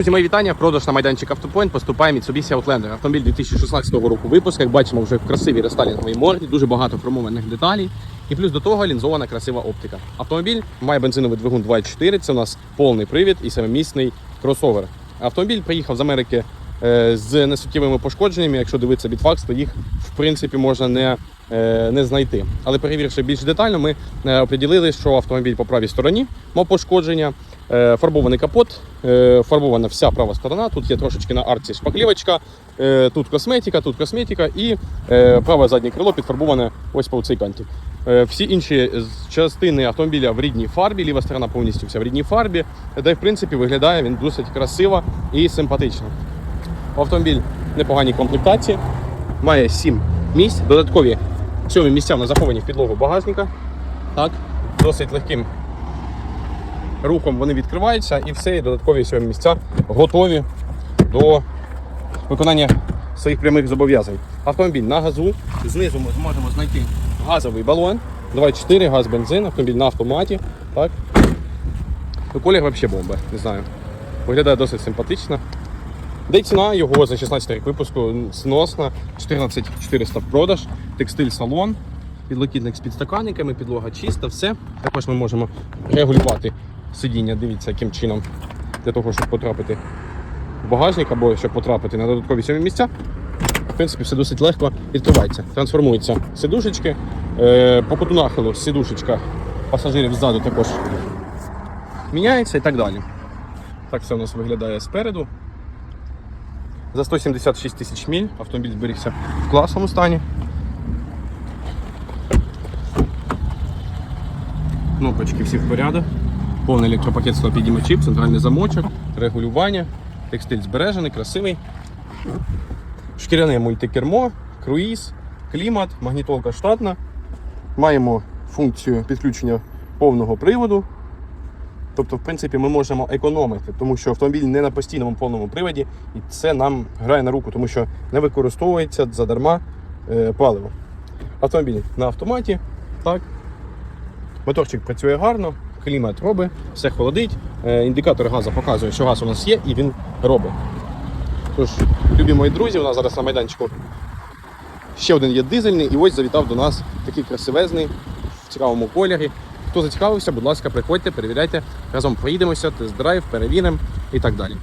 Друзі, мої вітання. Продаж на майданчик Автопоінт поступає Mitsubishi Outlander. Автомобіль 2016 року випуску. Як бачимо, вже в красивій рестайлінговій морді, дуже багато промовлених деталей. І плюс до того лінзована красива оптика. Автомобіль має бензиновий двигун 2.4, це у нас повний привід і семимісний кросовер. Автомобіль приїхав з Америки е, з несуттєвими пошкодженнями. Якщо дивитися бітфакс, то їх в принципі можна не, е, не знайти. Але перевіривши більш детально, ми е, оприділили, що автомобіль по правій стороні мав пошкодження. Е, Фарбований капот, е, фарбована вся права сторона. Тут є трошечки на арці шпаклівочка, е, тут косметика, тут косметика і праве заднє крило підфарбоване ось по цей канті. Всі інші частини автомобіля в рідній фарбі, ліва сторона повністю вся в рідній фарбі, де в принципі виглядає він досить красиво і симпатично. Автомобіль непоганій комплектації, має 7 місць, додаткові сьомі місця на заховані в підлогу багажника. Так, досить легким рухом вони відкриваються і все, і додаткові сьомі місця готові до виконання своїх прямих зобов'язань. Автомобіль на газу. Знизу ми зможемо знайти газовий балон. 2.4 газ, бензин, автомобіль на автоматі. Так. Ну, колір взагалі бомба, не знаю. Виглядає досить симпатично. Де ціна його за 16 рік випуску сносна, 14 400 в продаж, текстиль салон, підлокітник з підстаканниками, підлога чиста, все. Також ми можемо регулювати сидіння, дивіться, яким чином, для того, щоб потрапити в багажник або щоб потрапити на додаткові сьомі місця. В принципі, все досить легко відкривається. Трансформуються сидушечки. Е, по куту нахилу сидушечка пасажирів ззаду також міняється і так далі. Так все у нас виглядає спереду. За 176 тисяч міль автомобіль зберігся в класному стані. Кнопочки всі в порядок. Повний електропакет склопідіймачів, центральний замочок, регулювання, текстиль збережений, красивий. Шкіряне мультикермо, круїз, клімат, магнітолка штатна. Маємо функцію підключення повного приводу. Тобто, в принципі, ми можемо економити, тому що автомобіль не на постійному повному приводі, і це нам грає на руку, тому що не використовується задарма е, паливо. Автомобіль на автоматі, так. Моторчик працює гарно, клімат робить, все холодить. Е, індикатор газу показує, що газ у нас є і він робить. Тож, любі мої друзі, у нас зараз на майданчику ще один є дизельний, і ось завітав до нас такий красивезний в цікавому кольорі. Хто зацікавився, будь ласка, приходьте, перевіряйте, разом поїдемося, тест-драйв, перевіримо і так далі.